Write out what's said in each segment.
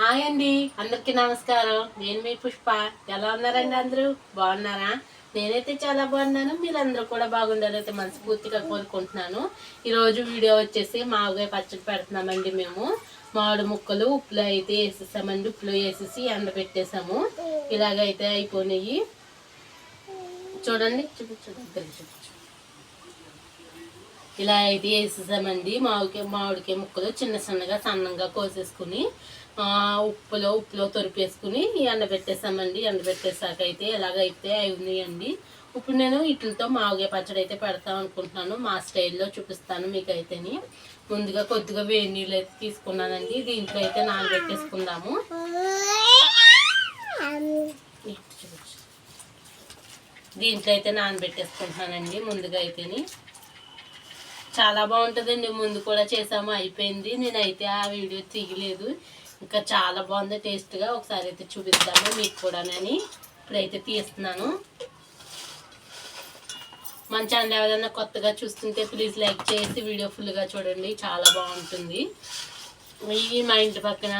Hi అండి అందరికీ నమస్కారం. నేను మీ పుష్ప. ఎలా ఉన్నారండి అందరూ? బాగున్నారా? నేనైతే చాలా బాగున్నాను. మీరందరూ కూడా బాగుండాలైతే మనస్ఫూర్తిగా కోరుకుంటున్నాను. ఈరోజు వీడియో వచ్చేసి మామిడికాయ పచ్చడి పెడుతున్నామండి మేము. మామిడి ముక్కలు ఉప్పులో అయితే వేసేసామండి. ఉప్పులో వేసేసి ఎండబెట్టేసాము. ఇలాగైతే అయిపోయినాయి. చూడండి చూపించు ఇలా అయితే వేసేసామండి. మామిడికాయ మామిడికాయ ముక్కలు చిన్న చిన్నగా సన్నంగా కోసేసుకుని ఉప్పులో ఉప్పులో తొరిపేసుకుని ఎండబెట్టేసామండి. ఎండబెట్టేసాక అయితే ఎలాగైతే అవి ఉన్నాయండి. ఇప్పుడు నేను వీటితో మావుగే పచ్చడి అయితే పెడతాం అనుకుంటున్నాను. మా స్టైల్లో చూపిస్తాను మీకు అయితేని ముందుగా కొద్దిగా వేడి నీళ్ళు అయితే తీసుకున్నానండి. దీంట్లో అయితే నానబెట్టేసుకుందాము. దీంట్లో అయితే నానబెట్టేసుకుంటున్నానండి ముందుగా అయితేని. చాలా బాగుంటుందండి. ముందు కూడా చేసాము అయిపోయింది. నేనైతే ఆ వీడియో తీయలేదు. ఇంకా చాలా బాగుంది. టేస్ట్గా ఒకసారి అయితే చూపిస్తాను మీకు కూడానని. ఇప్పుడైతే తీస్తున్నాను. మన ఛానల్ ఎవరైనా కొత్తగా చూస్తుంటే ప్లీజ్ లైక్ చేసి వీడియో ఫుల్గా చూడండి. చాలా బాగుంటుంది. ఇవి మా ఇంటి పక్కన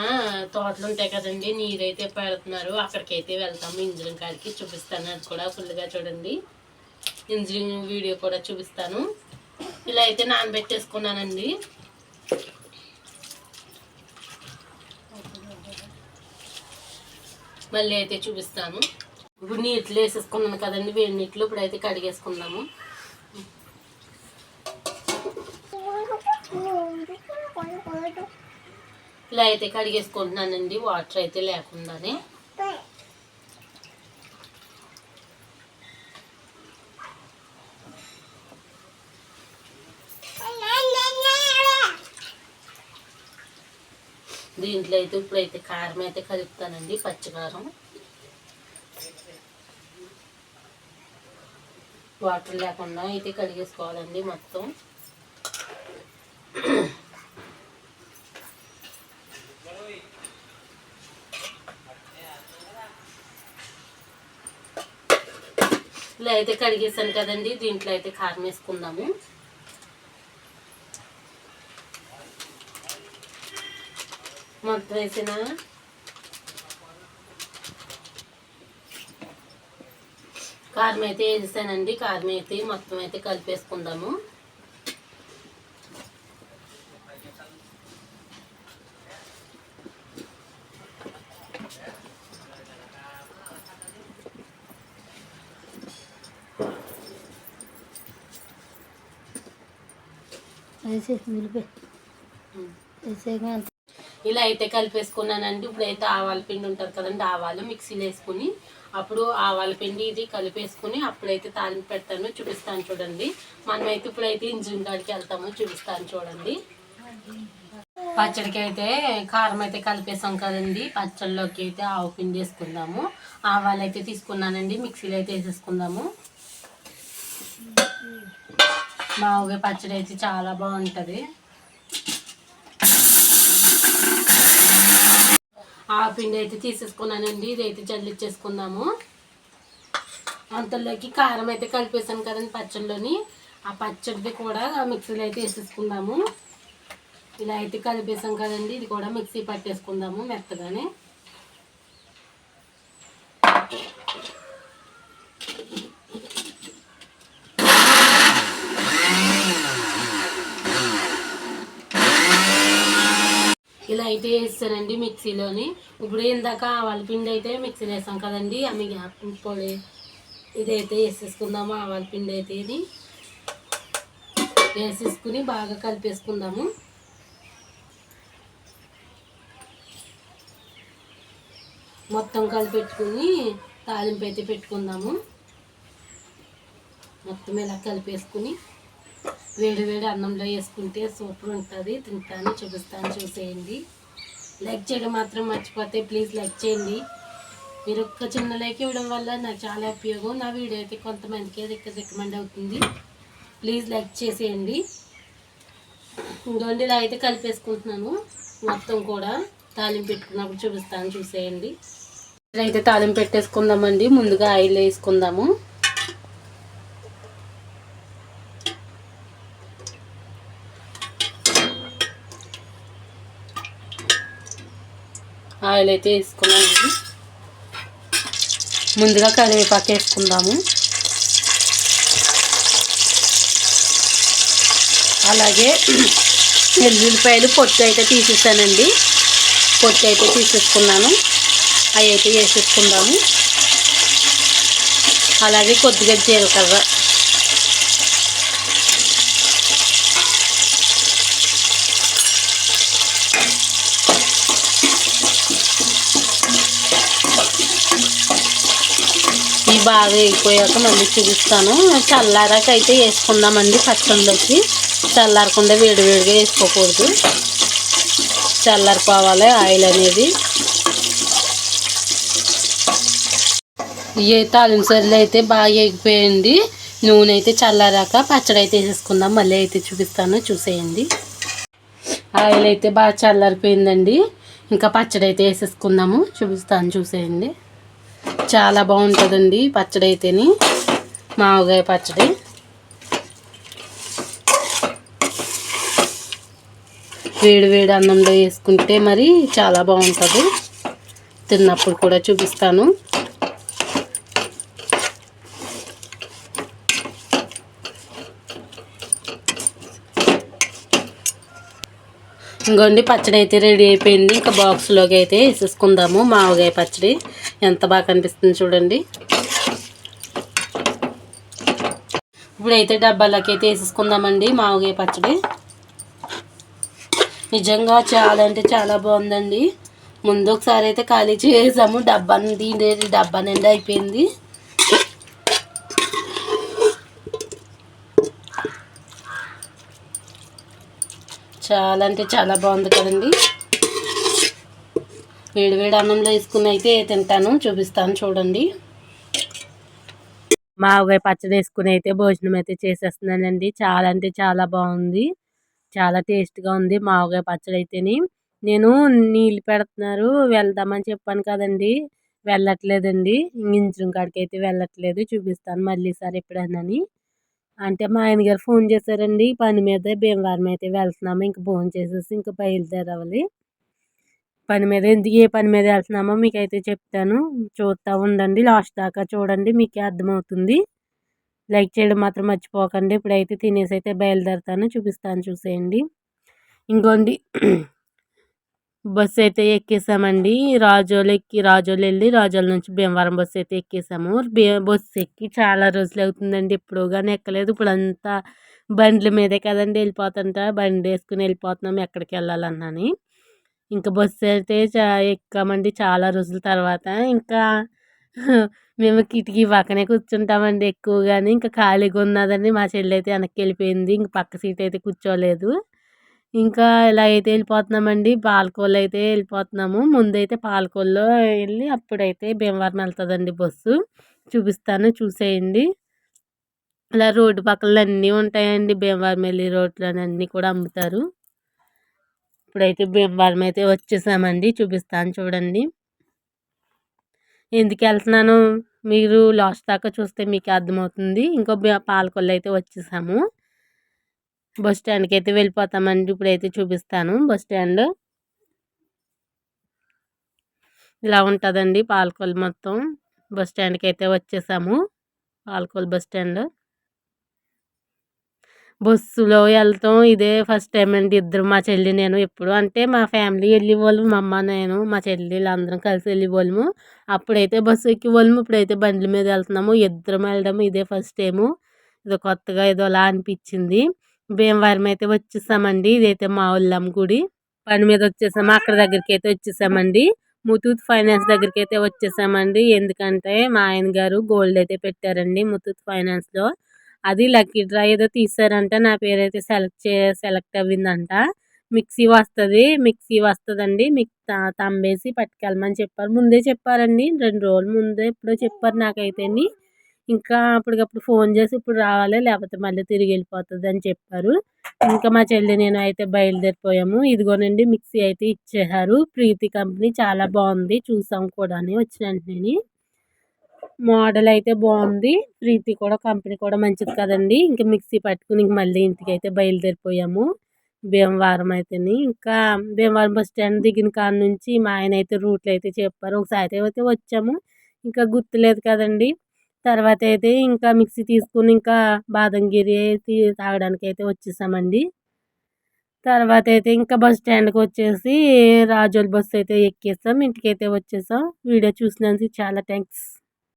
తోటలు ఉంటాయి కదండి. నీరైతే పెడుతున్నారు. అక్కడికైతే వెళ్తాము ఇంజిన్ కాడికి చూపిస్తాను. అది కూడా ఫుల్గా చూడండి. ఇంజిన్ వీడియో కూడా చూపిస్తాను. ఇలా అయితే నానబెట్టేసుకున్నానండి. మళ్ళీ అయితే చూపిస్తాను. ఇప్పుడు నీటిలో వేసేసుకున్నాను కదండి వేడి నీటిలో ఇప్పుడు అయితే కడిగేసుకుందాము. ఇలా అయితే కడిగేసుకుంటున్నానండి వాటర్ అయితే లేకుండానే. దీంట్లో అయితే ఇప్పుడైతే కారం అయితే కలుపుతానండి పచ్చికారం. వాటర్ లేకుండా అయితే కడిగేసుకోవాలండి మొత్తం. ఇలా అయితే కడిగేసాను కదండి దీంట్లో అయితే కారం వేసుకుందాము. మొత్తం వేసిన? కారం అయితే వేసేసానండి కారం అయితే మొత్తం అయితే కలిపేసుకుందాము. వేసేసి నిలిపే వేసేగా ఇలా అయితే కలిపేసుకున్నానండి ఇప్పుడు అయితే ఆవాల పిండి ఉంటుంది కదండి ఆవాలు మిక్సీలో వేసుకుని అప్పుడు ఆవాల పిండి ఇది కలిపేసుకుని అప్పుడైతే తాలింపు పెడతాను చూపిస్తాను చూడండి. మనమైతే ఇప్పుడైతే ఇంజిన్ కాడికి వెళ్తాము చూపిస్తాను చూడండి. పచ్చడికి అయితే కారం అయితే కలిపేసాం కదండి పచ్చడిలోకి అయితే ఆవు పిండి వేసుకుందాము. ఆవాలు అయితే తీసుకున్నానండి మిక్సీలో అయితే వేసేసుకుందాము. మావుగా పచ్చడి అయితే చాలా బాగుంటుంది. ఆ పిండి అయితే తీసేసుకున్నానండి ఇదైతే జల్లిచ్చేసుకుందాము. అంతలోకి కారం అయితే కలిపేసాను కదండి పచ్చడిలోని ఆ పచ్చడిది కూడా మిక్సీలో అయితే వేసేసుకుందాము. ఇలా అయితే కలిపేసాం కదండి. ఇది కూడా మిక్సీ పట్టేసుకుందాము మెత్తగానే. ఇలా అయితే వేస్తానండి మిక్సీలోని. ఇప్పుడు ఇందాక ఆవాల పిండి అయితే మిక్సీలో వేసాం కదండి అమ్మి పొడి ఇదైతే వేసేసుకుందాము ఆవాల పిండి అయితే ఇది. వేసేసుకుని బాగా కలిపేసుకుందాము. మొత్తం కలిపెట్టుకుని తాలింపు అయితే పెట్టుకుందాము. మొత్తం ఇలా కలిపేసుకుని వేడి వేడి అన్నంలో వేసుకుంటే సూపర్ ఉంటుంది. తింటాను చూపిస్తాను చూసేయండి. లైక్ చేయడం మాత్రం మర్చిపోతే ప్లీజ్ లైక్ చేయండి. మీరు ఒక్క చిన్న లైక్ ఇవ్వడం వల్ల నాకు చాలా ఉపయోగం. నా వీడియో అయితే కొంతమందికి ఇక్కడ రికమెండ్ అవుతుంది. ప్లీజ్ లైక్ చేసేయండి. ఇంకోండి ఇలా అయితే కలిపేసుకుంటున్నాను. మొత్తం కూడా తాలింపు పెట్టుకున్నప్పుడు చూపిస్తాను చూసేయండి. అయితే తాలింపు పెట్టేసుకుందామండి. ముందుగా ఆయిల్ వేసుకుందాము. ఆయిల్ అయితే వేసుకున్నామండి ముందుగా కరివేపాకు వేసుకుందాము. అలాగే ఎల్లుల్లిపాయలు పొట్టు అయితే తీసేసానండి. పొట్టు అయితే తీసేసుకున్నాను. అవి అయితే వేసేసుకుందాము. అలాగే కొద్దిగా జీలకర్ర బాగా వేగిపోయాక మళ్ళీ చూపిస్తాను. చల్లారాక అయితే వేసుకుందామండి పచ్చళ్ళకి. చల్లారకుండా వేడివేడిగా వేసుకోకూడదు. చల్లారిపోవాలి ఆయిల్ అనేది. ఇవి తాలింపు సరులు అయితే బాగా ఎగిపోయండి నూనె అయితే చల్లారాక పచ్చడి అయితే వేసేసుకుందాం. మళ్ళీ అయితే చూపిస్తాను. చూసేయండి. ఆయిల్ అయితే బాగా చల్లారిపోయిందండి. ఇంకా పచ్చడి అయితే వేసేసుకుందాము. చూపిస్తాను. చూసేయండి. చాలా బాగుంటుందండి పచ్చడి అయితేని మామూలుగా పచ్చడి. వేడి వేడి అన్నంలో వేసుకుంటే మరి చాలా బాగుంటుంది. తిన్నప్పుడు కూడా చూపిస్తాను. ఇంకోండి పచ్చడి అయితే రెడీ అయిపోయింది. ఇంకా బాక్స్లోకి అయితే వేసేసుకుందాము మామూలుగా పచ్చడి. ఎంత బాగా కనిపిస్తుంది చూడండి. ఇప్పుడైతే డబ్బాలకి అయితే వేసేసుకుందామండి మామూలుగా పచ్చడి. నిజంగా చాలా అంటే చాలా బాగుందండి. ముందు ఒకసారి అయితే ఖాళీ చేసాము డబ్బా దీని డబ్బా నిండా అయిపోయింది. చాలా అంటే చాలా బాగుంది కదండి. వేడివేడి అన్నంలో వేసుకుని అయితే తింటాను. చూపిస్తాను చూడండి. మావగాయ పచ్చడి వేసుకుని అయితే భోజనం అయితే చేసేస్తున్నానండి. చాలా అంటే చాలా బాగుంది. చాలా టేస్ట్గా ఉంది మావగాయ పచ్చడి అయితేని. నేను నీళ్ళు పెడుతున్నారు. వెళ్దామని చెప్పాను కదండి. వెళ్ళట్లేదండి. ఇంజిన్ కాడికి అయితే వెళ్ళట్లేదు. చూపిస్తాను మళ్ళీ సార్ ఎప్పుడైనాని అంటే మా ఆయన గారు ఫోన్ చేశారండి. పని మీద భీమవరం అయితే వెళ్తున్నాము. ఇంక ఫోన్ చేసేసి ఇంక బయలుదేరవాలి పని మీద ఎందుకు ఏ పని మీద వెళ్తున్నామో మీకు అయితే చెప్తాను. చూస్తూ ఉండండి. లాస్ట్ దాకా చూడండి మీకే అర్థమవుతుంది. లైక్ చేయడం మాత్రం మర్చిపోకండి. ఇప్పుడైతే తినేసి అయితే బయలుదేరుతాను. చూపిస్తాను చూసేయండి. ఇంకోండి. బస్సు అయితే ఎక్కేసామండి. రాజోలు ఎక్కి రాజోలు వెళ్ళి రాజోల నుంచి భీమవరం బస్సు అయితే ఎక్కేసాము. బస్సు ఎక్కి చాలా రోజులు అవుతుందండి. ఎప్పుడు కానీ ఎక్కలేదు. ఇప్పుడు అంతా బండ్ల మీదే కదండి వెళ్ళిపోతుంటా. బండి వేసుకుని వెళ్ళిపోతున్నాం ఎక్కడికి వెళ్ళాలన్నాని. ఇంకా బస్సు అయితే చా ఎక్కామండి చాలా రోజుల తర్వాత. ఇంకా మేము కిటికీ పక్కనే కూర్చుంటామండి ఎక్కువగానే. ఇంకా ఖాళీగా ఉన్నదని మా చెల్లి అయితే వెనక్కి వెళ్ళిపోయింది. ఇంక పక్క సీట్ అయితే కూర్చోలేదు. ఇంకా ఇలా అయితే వెళ్ళిపోతున్నామండి. పాలకోళ్ళు అయితే వెళ్ళిపోతున్నాము. ముందైతే పాలకోల్లో వెళ్ళి అప్పుడైతే భీమవరం వెళ్తుందండి బస్సు. చూపిస్తాను. చూసేయండి. ఇలా రోడ్డు పక్కల అన్నీ ఉంటాయండి. భీమవరం వెళ్ళి రోడ్లు అన్నీ కూడా అమ్ముతారు. ఇప్పుడైతే భీమవరం అయితే వచ్చేసామండి. చూపిస్తాను చూడండి. ఎందుకు వెళ్తున్నాను? మీరు లాస్ట్ దాకా చూస్తే మీకు అర్థమవుతుంది. ఇంకో పాలకొల్లు అయితే వచ్చేసాము. బస్ స్టాండ్కి అయితే వెళ్ళిపోతామండి. ఇప్పుడైతే చూపిస్తాను. Bus stand. ఇలా ఉంటుందండి పాలకొల్లు మొత్తం. బస్ స్టాండ్కి అయితే వచ్చేసాము. Palakollu bus stand. బస్సులో వెళ్తాం. ఇదే ఫస్ట్ టైం అండి ఇద్దరు మా చెల్లి నేను ఎప్పుడు. అంటే మా ఫ్యామిలీ వెళ్ళేవాళ్ళము మా అమ్మ నేను మా చెల్లి అందరం కలిసి వెళ్ళేవాళ్ళము. అప్పుడైతే బస్సు ఎక్కి వాళ్ళము ఇప్పుడైతే బండ్ల మీద వెళ్తున్నాము. ఇద్దరం వెళ్ళడం ఇదే ఫస్ట్ టైము. ఇది కొత్తగా ఏదో అలా అనిపించింది. భీమవరం అయితే వచ్చేసామండి. ఇదైతే మా ఊళ్ళమ్మ గుడి. పని మీద వచ్చేసాము. అక్కడ దగ్గరికి అయితే వచ్చేసామండి. ముతూత్ ఫైనాన్స్ దగ్గరికి అయితే వచ్చేసామండి. ఎందుకంటే మా ఆయన గారు గోల్డ్ అయితే పెట్టారండి ముతూత్ ఫైనాన్స్లో. అది లక్కీ డ్రా ఏదో తీసారంట నా పేరు అయితే సెలెక్ట్ చే సెలెక్ట్ అవ్విందంట. మిక్సీ వస్తుంది మిక్సీ వస్తుందండి. మీకు తంబేసి పట్టుకెళ్ళమని చెప్పారు. ముందే చెప్పారండి రెండు రోజుల ముందే ఎప్పుడో చెప్పారు నాకైతే ఇంకా అప్పటికప్పుడు ఫోన్ చేసి ఇప్పుడు రావాలి లేకపోతే మళ్ళీ తిరిగి వెళ్ళిపోతుంది అని చెప్పారు. ఇంకా మా చెల్లి నేను అయితే బయలుదేరిపోయాము. ఇదిగోనండి మిక్సీ అయితే ఇచ్చేసారు ప్రీతి కంపెనీ చాలా బాగుంది చూసాం కూడా వచ్చిన వెంటనే మోడల్ అయితే బాగుంది. ప్రీతి కూడా కంపెనీ కూడా మంచిది కదండి. ఇంకా మిక్సీ పట్టుకుని ఇంక మళ్ళీ ఇంటికి అయితే బయలుదేరిపోయాము. భీమవరం అయితేని. ఇంకా భీమవరం బస్ స్టాండ్ దిగిన కాడ నుంచి మా ఆయన అయితే రూట్లు అయితే చెప్పారు. ఒకసారి అయితే వచ్చాము. ఇంకా గుర్తులేదు కదండి. తర్వాత అయితే ఇంకా మిక్సీ తీసుకుని ఇంకా బాదంగిరి అయితే తాగడానికి అయితే వచ్చేసామండి. తర్వాత అయితే ఇంకా బస్ స్టాండ్కి వచ్చేసి రాజోల్ బస్ అయితే ఎక్కేసాం. ఇంటికైతే వచ్చేసాం. వీడియో చూసినందుకు చాలా థ్యాంక్స్